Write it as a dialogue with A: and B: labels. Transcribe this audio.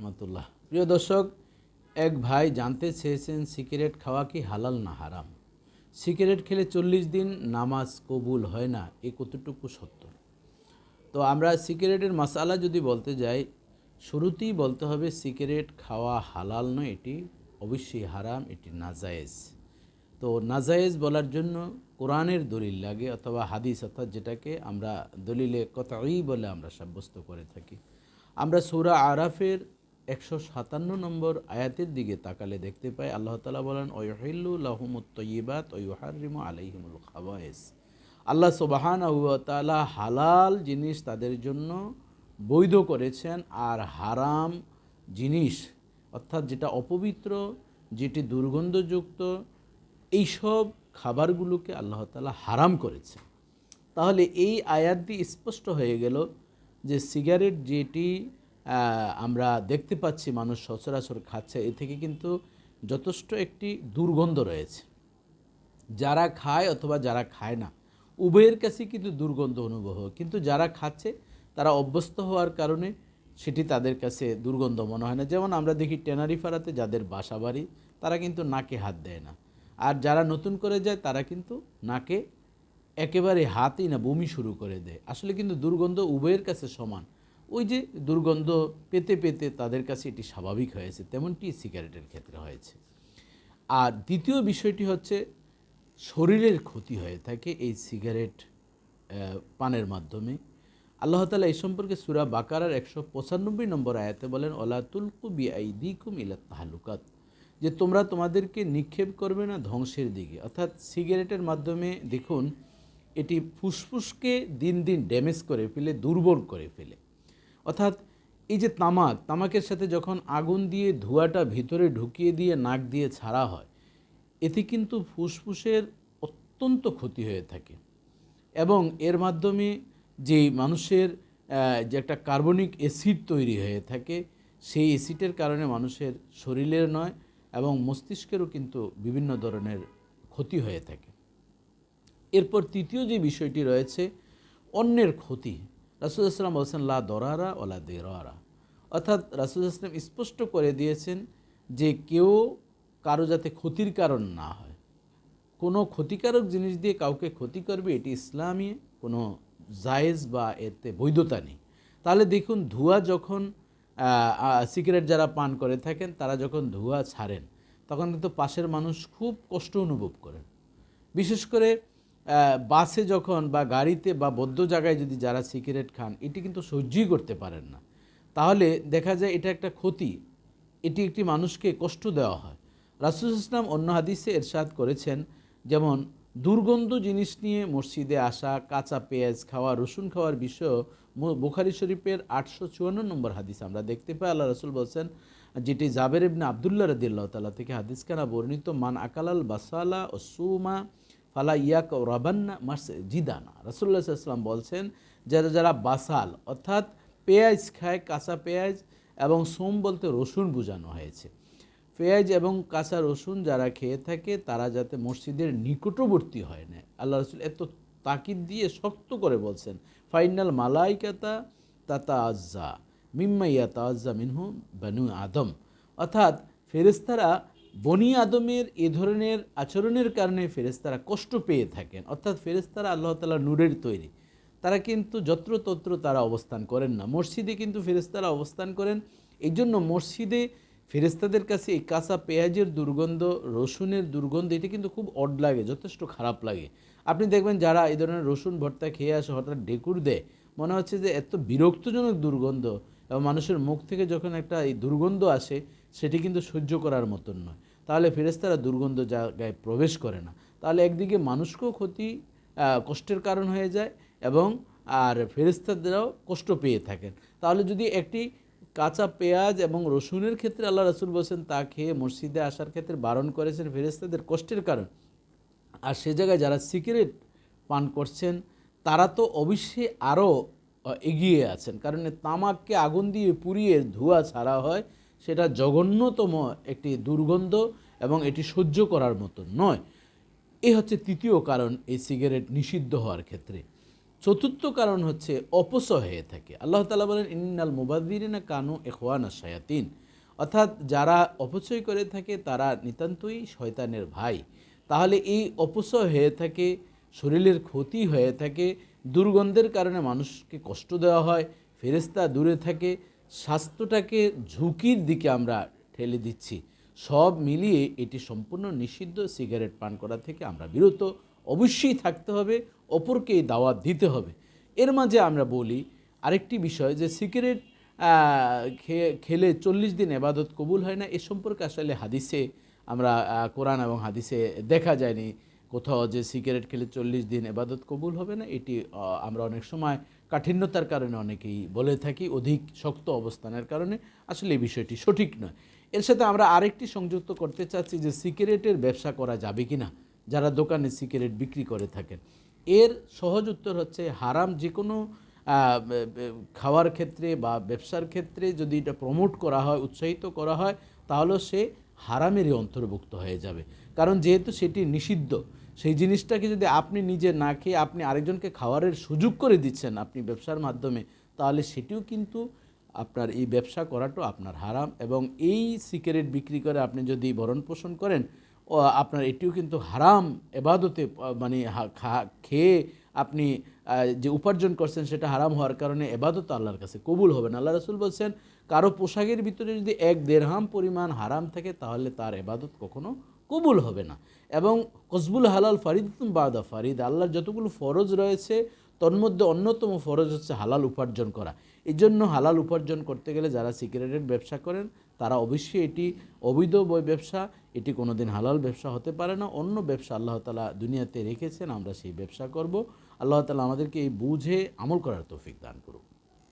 A: রহমতুল্লাহ। প্রিয় দর্শক, এক ভাই জানতে চেয়েছেন সিগারেট খাওয়া কি হালাল না হারাম। সিগারেট খেলে চল্লিশ দিন নামাজ কবুল হয় না, এ কতটুকু সত্য? তো আমরা সিগারেটের মশালা যদি বলতে যাই, শুরুতেই বলতে হবে সিগারেট খাওয়া হালাল নয়, এটি অবশ্যই হারাম, এটি নাজায়েজ। তো নাজায়েজ বলার জন্য কোরআনের দলিল লাগে অথবা হাদিস, অর্থাৎ যেটাকে আমরা দলিলে কথাই বলে আমরা সাব্যস্ত করে থাকি। আমরা সৌরা আরাফের একশো সাতান্ন নম্বর আয়াতের দিকে তাকালে দেখতে পাই আল্লাহ তালা বলেন, ওয়হিল্লু লাহমুত তৈবাত ওয়ুহারিম আলাইহিমুল খাবায়েস। আল্লাহ সোবাহান তালা হালাল জিনিস তাদের জন্য বৈধ করেছেন আর হারাম জিনিস, অর্থাৎ যেটা অপবিত্র, যেটি দুর্গন্ধযুক্ত, এইসব খাবারগুলোকে আল্লাহ তালা হারাম করেছে তাহলে এই আয়াত দিয়ে স্পষ্ট হয়ে গেল যে সিগারেট যেটি আমরা দেখতে পাচ্ছি মানুষ সচরাচর খাচ্ছে। এ থেকে কিন্তু যথেষ্ট একটি দুর্গন্ধ রয়েছে। যারা খায় অথবা যারা খায় না, উভয়ের কাছে কিন্তু দুর্গন্ধ অনুভব কিন্তু যারা খাচ্ছে, তারা অভ্যস্ত হওয়ার কারণে সেটি তাদের কাছে দুর্গন্ধ মনে হয় না। যেমন আমরা দেখি টেনারিফাড়াতে যাদের বাসা বাড়ি তারা কিন্তু নাকে হাত দেয় না। আর যারা নতুন করে যায়, তারা কিন্তু নাকে একেবারে হাতই না, বমি শুরু করে দেয়। আসলে কিন্তু দুর্গন্ধ উভয়ের কাছে সমান। ওই যে দুর্গন্ধ পেতে পেতে তাদের কাছে এটি স্বাভাবিক হয়েছে, তেমনটি সিগারেটের ক্ষেত্রে হয়েছে। আর দ্বিতীয় বিষয়টি হচ্ছে, শরীরের ক্ষতি হয়ে থাকে এই সিগারেট পানের মাধ্যমে। আল্লাহ তালা এই সম্পর্কে সুরা বাকারার একশো পঁচানব্বই নম্বর আয়াতে বলেন অলাতুলকু বি আই দিকুম ইলা তাহালুকাত। যে তোমরা তোমাদেরকে নিক্ষেপ করবে না ধ্বংসের দিকে। অর্থাৎ সিগারেটের মাধ্যমে দেখুন, এটি ফুসফুসকে দিন দিন ড্যামেজ করে ফেলে, দুর্বল করে ফেলে। অর্থাৎ এই যে তামাক, তামাকের সাথে যখন আগুন দিয়ে ধোঁয়াটা ভিতরে ঢুকিয়ে দিয়ে নাক দিয়ে ছাড়া হয়, এতে কিন্তু ফুসফুসের অত্যন্ত ক্ষতি হয়ে থাকে। এবং এর মাধ্যমে যে মানুষের যে একটা কার্বনিক অ্যাসিড তৈরি হয়ে থাকে, সেই অ্যাসিডের কারণে মানুষের শরীরের নয় এবং মস্তিষ্কেরও কিন্তু বিভিন্ন ধরনের ক্ষতি হয়ে থাকে। এরপর তৃতীয় যে বিষয়টি রয়েছে, অন্যের ক্ষতি। রাসুল আসলাম বলছেন, লা দরারা ওলা দেরারা। অর্থাৎ রাসুল আসলাম স্পষ্ট করে দিয়েছেন যে কেউ কারও যাতে ক্ষতির কারণ না হয়। কোনো ক্ষতিকারক জিনিস দিয়ে কাউকে ক্ষতি করবে, এটি ইসলামী কোনো জায়েজ বা এতে বৈধতা নেই। তাহলে দেখুন, ধোঁয়া যখন সিগারেট যারা পান করে থাকেন, তারা যখন ধোঁয়া ছাড়েন, তখন কিন্তু পাশের মানুষ খুব কষ্ট অনুভব করেন। বিশেষ করে বাসে যখন বা গাড়িতে বা বদ্ধ জায়গায় যদি যারা সিগারেট খান, এটি কিন্তু সহ্যই করতে পারেন না। তাহলে দেখা যায় এটা একটা ক্ষতি। এটি একটি মানুষকে কষ্ট দেওয়া হয়। রাসুল ইসলাম অন্য হাদিসে এরশাদ করেছেন, যেমন, দুর্গন্ধ জিনিস নিয়ে মসজিদে আসা, কাঁচা পেঁয়াজ খাওয়া, রসুন খাওয়ার বিষয় বুখারি শরীফের আটশো চুয়ান্ন নম্বর হাদিস। আমরা দেখতে পাই আল্লাহ রসুল বলছেন, যেটি জাবের ইবনে আবদুল্লাহ রদিল্লাহ তালা থেকে হাদিস খানা বর্ণিত, মান আকালাল বাসালা ও সুমা ফালা ইয়াক রাবান্না মাস জিদানা। রসুল্লাহ সাল্লাম বলছেন, যারা যারা বাসাল, অর্থাৎ পেঁয়াজ খায়, কাঁচা পেঁয়াজ এবং সোম বলতে রসুন বোঝানো হয়েছে। পেঁয়াজ এবং কাঁচা রসুন যারা খেয়ে থাকে, তারা যাতে মসজিদের নিকটবর্তী হয় না। আল্লাহ রসুল এত তাকিদ দিয়ে শক্ত করে বলছেন, ফাইনাল মালাইকাতা তাতা আজ্জা মিম্মা ইয়াতা আজ্জা মিনহু বানু আদম। অর্থাৎ ফেরেস্তারা বনি আদমের এ ধরনের আচরণের কারণে ফেরেস্তারা কষ্ট পেয়ে থাকেন। অর্থাৎ ফেরেস্তারা আল্লাহ তালা নূরের তৈরি। তারা কিন্তু যত্রতত্র তারা অবস্থান করেন না। মসজিদে কিন্তু ফেরেস্তারা অবস্থান করেন। এই জন্য মসজিদে ফেরেস্তাদের কাছে এই কাঁচা পেঁয়াজের দুর্গন্ধ, রসুনের দুর্গন্ধ, এটা কিন্তু খুব অড লাগে, যথেষ্ট খারাপ লাগে। আপনি দেখবেন যারা এই ধরনের রসুন ভর্তা খেয়ে আসে, হঠাৎ ডেকুর দেয়, মনে হচ্ছে যে এত বিরক্তজনক দুর্গন্ধ। এবং মানুষের মুখ থেকে যখন একটা এই দুর্গন্ধ আসে সেটি কিন্তু সহ্য করার মতন নয়। তাহলে ফেরেস্তারা দুর্গন্ধ জায়গায় প্রবেশ করে না। তাহলে একদিকে মানুষকেও ক্ষতি কষ্টের কারণ হয়ে যায় এবং আর ফেরেস্তাদেরও কষ্ট পেয়ে থাকেন। তাহলে যদি একটি কাঁচা পেঁয়াজ এবং রসুনের ক্ষেত্রে আল্লাহ রসুল বলছেন, তা খেয়ে মসজিদে আসার ক্ষেত্রে বারণ করেছেন ফেরেস্তাদের কষ্টের কারণ। আর সে জায়গায় যারা সিগারেট পান করছেন, তারা তো অবশ্যই আরও এগিয়ে আছেন। কারণ তামাককে আগুন দিয়ে পুড়িয়ে ধোঁয়া ছাড়া হয় সেটা জঘন্যতম একটি দুর্গন্ধ এবং এটি সহ্য করার মতো নয়। এ হচ্ছে তৃতীয় কারণ এই সিগারেট নিষিদ্ধ হওয়ার ক্ষেত্রে। চতুর্থ কারণ হচ্ছে অপচয় হয়ে থাকে। আল্লাহ তালা বলেন, ইন্নাল মুবাদিনা কানু এখওয়ানা শায়াতিন। অর্থাৎ যারা অপচয় করে থাকে, তারা নিতান্তই শয়তানের ভাই। তাহলে এই অপচয় হয়ে থাকে, শরীরের ক্ষতি হয়ে থাকে, দুর্গন্ধের কারণে মানুষকে কষ্ট দেওয়া হয় ফেরেস্তা দূরে থাকে স্বাস্থ্যটাকে ঝুঁকির দিকে আমরা ঠেলে দিচ্ছি। সব মিলিয়ে এটি সম্পূর্ণ নিষিদ্ধ সিগারেট পান করা থেকে আমরা বিরত। অবশ্যই থাকতে হবে, অপরকে দাওয়াত দিতে হবে। এর মাঝে আমরা বলি আরেকটি বিষয় যে সিগারেট খেলে চল্লিশ দিন এবাদত কবুল হয় না। এ সম্পর্কে আসলে হাদিসে আমরা কোরআন এবং হাদিসে দেখা যায়নি। কোথাও যে সিগারেট খেলে চল্লিশ দিন এবাদত কবুল হবে না, এটি আমরা অনেক সময় কাঠিন্যতার কারণে অনেকেই বলে থাকি, অধিক শক্ত অবস্থানের কারণে। আসলে এই বিষয়টি সঠিক নয়। এর সাথে আমরা আরেকটি সংযুক্ত করতে চাচ্ছি যে সিগারেটের ব্যবসা করা যাবে কি না যারা দোকানে সিগারেট বিক্রি করে থাকেন। এর সহজ উত্তর হচ্ছে হারাম যে কোনো খাওয়ার ক্ষেত্রে বা ব্যবসার ক্ষেত্রে যদি এটা প্রমোট করা হয়, উৎসাহিত করা হয় তাহলে সে হারামেরই অন্তর্ভুক্ত হয়ে যাবে। কারণ যেহেতু সেটি নিষিদ্ধ সেই জিনিসটাকে যদি আপনি নিজে না খেয়ে আপনি আরেকজনকে খাওয়ারের সুযোগ করে দিচ্ছেন আপনি ব্যবসার মাধ্যমে, তাহলে সেটিও কিন্তু আপনার এই ব্যবসা করাটাও আপনার হারাম এবং এই সিগারেট বিক্রি করে আপনি যদি ভরণ পোষণ করেন আপনার এটিও কিন্তু হারাম এবাদতে মানে খেয়ে আপনি যে উপার্জন করছেন সেটা হারাম হওয়ার কারণে এবাদত আল্লাহর কাছে কবুল হবে না। আল্লাহ রসুল বলছেন, কারও পোশাকের ভিতরে যদি এক দেড়হাম পরিমাণ হারাম থাকে, তাহলে তার এবাদত কখনো কবুল হবে না। এবং কসবুল হালাল ফারিদ বাদা ফারিদ। আল্লাহর যতগুলো ফরজ রয়েছে, তন্মধ্যে অন্যতম ফরজ হচ্ছে হালাল উপার্জন করা। এই জন্য হালাল উপার্জন করতে গেলে যারা সিগারেটের ব্যবসা করেন, তারা অবশ্যই এটি অবৈধ বই ব্যবসা, এটি কোনোদিন হালাল ব্যবসা হতে পারে না। অন্য ব্যবসা আল্লাহ তালা দুনিয়াতে রেখেছেন, আমরা সেই ব্যবসা করব। আল্লাহ তালা আমাদেরকে এই বুঝে আমল করার তৌফিক দান করুক।